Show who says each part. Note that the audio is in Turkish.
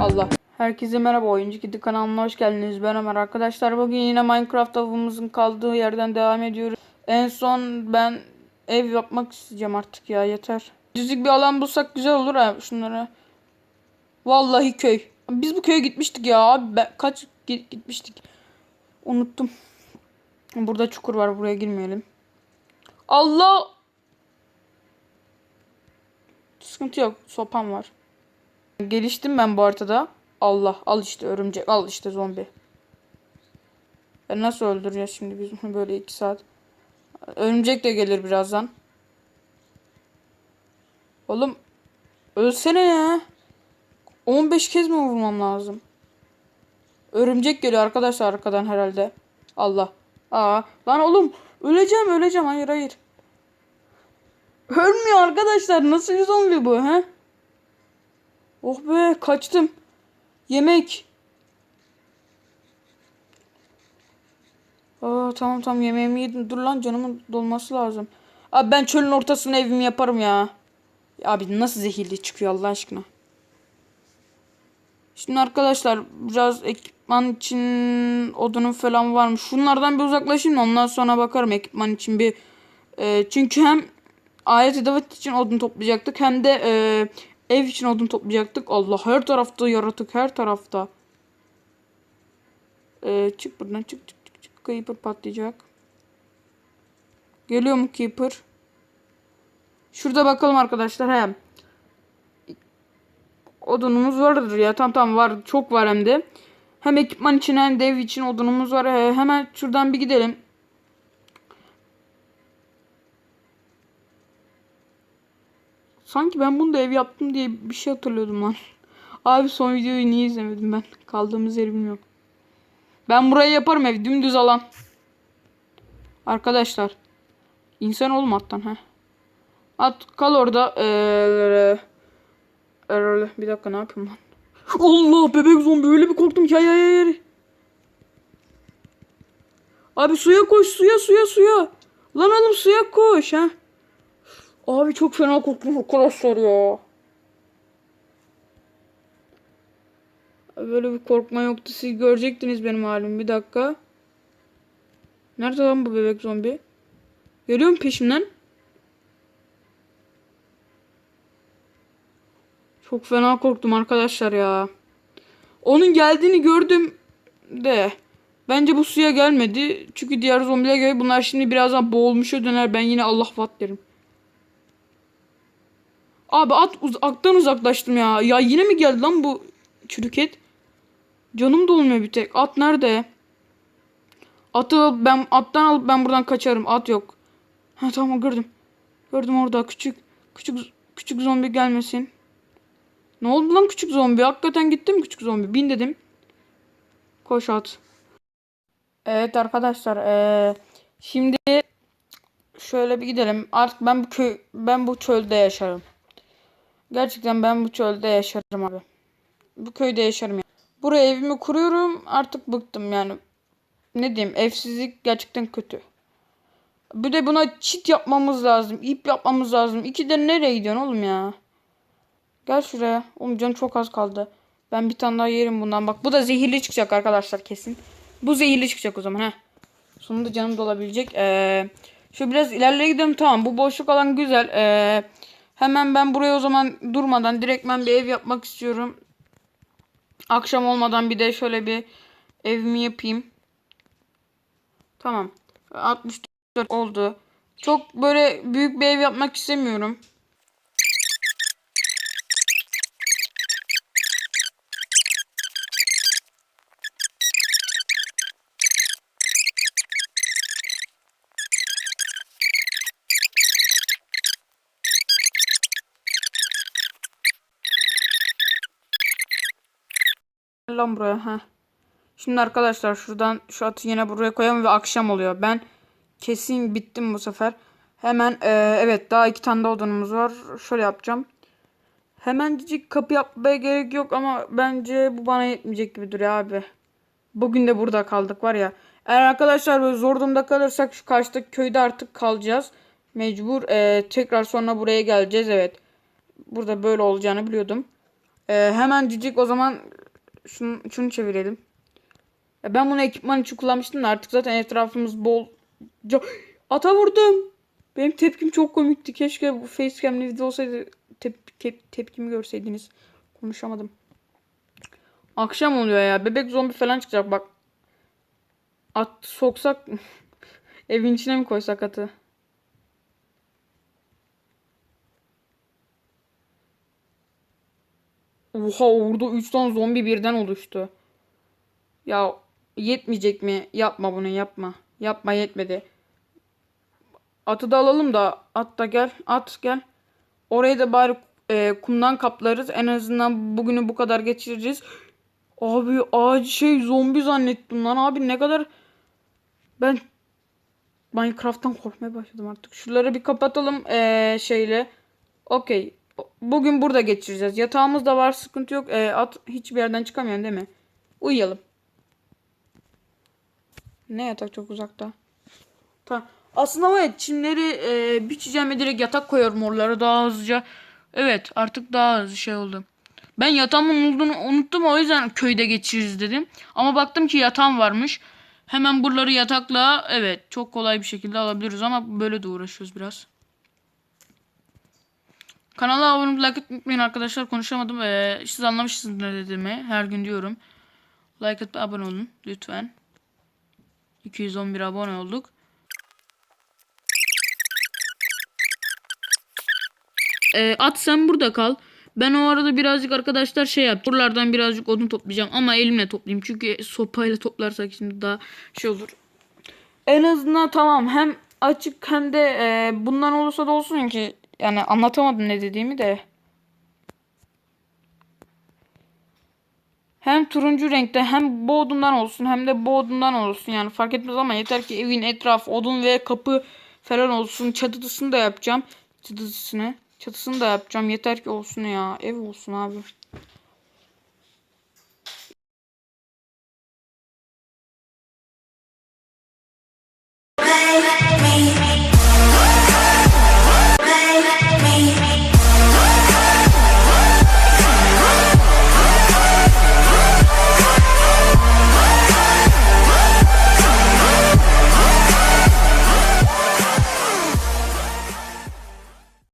Speaker 1: Allah. Herkese merhaba oyuncu kedi kanalına hoş geldiniz. Ben Ömer arkadaşlar. Bugün yine Minecraft avımızın kaldığı yerden devam ediyoruz. En son ben ev yapmak isteyeceğim artık ya yeter. Düzlük bir alan bulsak güzel olur ha şunlara. Vallahi köy. Biz bu köye gitmiştik ya abi. Ben, kaç gi- gitmiştik. Unuttum. Burada çukur var buraya girmeyelim. Allah! Sıkıntı yok. Sopam var. Geliştim ben bu haritada. Allah al işte örümcek al işte zombi. Ben nasıl öldüreceğiz şimdi biz bunu böyle iki saat. Örümcek de gelir birazdan. Oğlum ölsene ya. 15 kez mi vurmam lazım? Örümcek geliyor arkadaşlar arkadan herhalde. Allah. Aa lan oğlum öleceğim öleceğim hayır hayır. Ölmüyor arkadaşlar nasıl bir zombi bu he? Oh be kaçtım. Yemek. Aa, tamam tamam yemeğimi yedim. Dur lan canımın dolması lazım. Abi ben çölün ortasına evimi yaparım ya. Abi nasıl zehirli çıkıyor Allah aşkına. Şimdi arkadaşlar biraz ekipman için odunum falan varmış. Şunlardan bir uzaklaşayım da ondan sonra bakarım ekipman için bir. Ee, çünkü hem alet edevat için odun toplayacaktık hem de e, ev için odun toplayacaktık. Allah her tarafta yaratık her tarafta. Ee, çık buradan çık çık çık çık. Creeper patlayacak. Geliyor mu Creeper? Şurada bakalım arkadaşlar hem. Odunumuz vardır ya. Tam tam var. Çok var hem de. Hem ekipman için hem dev için odunumuz var. Ee, hemen şuradan bir gidelim. Sanki ben bunu da ev yaptım diye bir şey hatırlıyordum lan. Abi son videoyu niye izlemedim ben? Kaldığımız yeri bilmiyorum. Ben burayı yaparım ev. Dümdüz alan. Arkadaşlar. İnsan olma attan ha. At kal orada. Ee, bir dakika ne yapayım lan? Allah bebek zombi öyle bir korktum ki ay ay ay. Abi suya koş suya suya suya. Lan oğlum suya koş ha. Abi çok fena korktum arkadaşlar ya. Böyle bir korkma yoktu. Siz görecektiniz benim halimi. Bir dakika. Nerede lan bu bebek zombi? Geliyor mu peşimden? Çok fena korktum arkadaşlar ya. Onun geldiğini gördüm de. Bence bu suya gelmedi. Çünkü diğer zombiler göre bunlar şimdi birazdan boğulmuşa döner. Ben yine Allah vat derim. Abi at uzaktan uzaklaştım ya. Ya yine mi geldi lan bu çürük et? Canım dolmuyor bir tek. At nerede? Atı ben attan alıp ben buradan kaçarım. At yok. Ha tamam gördüm. Gördüm orada küçük küçük küçük zombi gelmesin. Ne oldu lan küçük zombi? Hakikaten gitti mi küçük zombi? Bin dedim. Koş at. Evet arkadaşlar, eee, şimdi şöyle bir gidelim. Artık ben bu köy ben bu çölde yaşarım. Gerçekten ben bu çölde yaşarım abi. Bu köyde yaşarım ya. Buraya evimi kuruyorum. Artık bıktım yani. Ne diyeyim? Evsizlik gerçekten kötü. Bir de buna çit yapmamız lazım. ip yapmamız lazım. İki de nereye gidiyorsun oğlum ya? Gel şuraya. Oğlum canım çok az kaldı. Ben bir tane daha yerim bundan. Bak bu da zehirli çıkacak arkadaşlar kesin. Bu zehirli çıkacak o zaman ha. Sonunda canım dolabilecek. Ee, şu biraz ilerlere gidelim. Tamam bu boşluk alan güzel. Ee, hemen ben buraya o zaman durmadan direkt ben bir ev yapmak istiyorum. Akşam olmadan bir de şöyle bir evimi yapayım. Tamam. 64 oldu. Çok böyle büyük bir ev yapmak istemiyorum. Lan buraya ha. Şimdi arkadaşlar şuradan şu atı yine buraya koyalım ve akşam oluyor. Ben kesin bittim bu sefer. Hemen e, evet daha iki tane de odunumuz var. Şöyle yapacağım. Hemencik kapı yapmaya gerek yok ama bence bu bana yetmeyecek gibi duruyor abi. Bugün de burada kaldık var ya. Eğer arkadaşlar böyle zor durumda kalırsak şu karşıdaki köyde artık kalacağız. Mecbur e, tekrar sonra buraya geleceğiz evet. Burada böyle olacağını biliyordum. Ee, hemen cicik o zaman şunu, şunu çevirelim. Ya ben bunu ekipman için kullanmıştım da artık zaten etrafımız bol. Ata vurdum. Benim tepkim çok komikti. Keşke bu facecam'li video olsaydı tep- tep- tepkimi görseydiniz. Konuşamadım. Akşam oluyor ya. Bebek zombi falan çıkacak bak. At soksak evin içine mi koysak atı? Oha orada 3 tane zombi birden oluştu. Ya yetmeyecek mi? Yapma bunu yapma. Yapma yetmedi. Atı da alalım da at da gel. At gel. Orayı da bari e, kumdan kaplarız. En azından bugünü bu kadar geçireceğiz. Abi ağacı şey zombi zannettim lan abi ne kadar ben Minecraft'tan korkmaya başladım artık. Şuraları bir kapatalım ee, şeyle. Okey. Bugün burada geçireceğiz. Yatağımız da var sıkıntı yok. Ee, at hiçbir yerden çıkamıyorsun değil mi? Uyuyalım. Ne yatak çok uzakta. Tamam. Aslında ya çimleri e, biçeceğim ve direkt yatak koyuyorum oralara daha hızlıca. Evet artık daha hızlı şey oldu. Ben yatağımın olduğunu unuttum o yüzden köyde geçiririz dedim. Ama baktım ki yatağım varmış. Hemen buraları yatakla evet çok kolay bir şekilde alabiliriz ama böyle de uğraşıyoruz biraz. Kanala abone olmayı like unutmayın arkadaşlar konuşamadım. Ee, siz anlamışsınız ne dediğimi her gün diyorum. Like atıp abone olun lütfen. 211 abone olduk. Ee, at sen burada kal. Ben o arada birazcık arkadaşlar şey yap. Buralardan birazcık odun toplayacağım ama elimle toplayayım. Çünkü sopayla toplarsak şimdi daha şey olur. En azından tamam hem açık hem de e, bundan olursa da olsun ki yani anlatamadım ne dediğimi de. Hem turuncu renkte hem bu odundan olsun hem de bu odundan olsun yani fark etmez ama yeter ki evin etrafı odun ve kapı falan olsun. Çatısını da yapacağım. Çatısını. Çatısını da yapacağım. Yeter ki olsun ya. Ev olsun abi.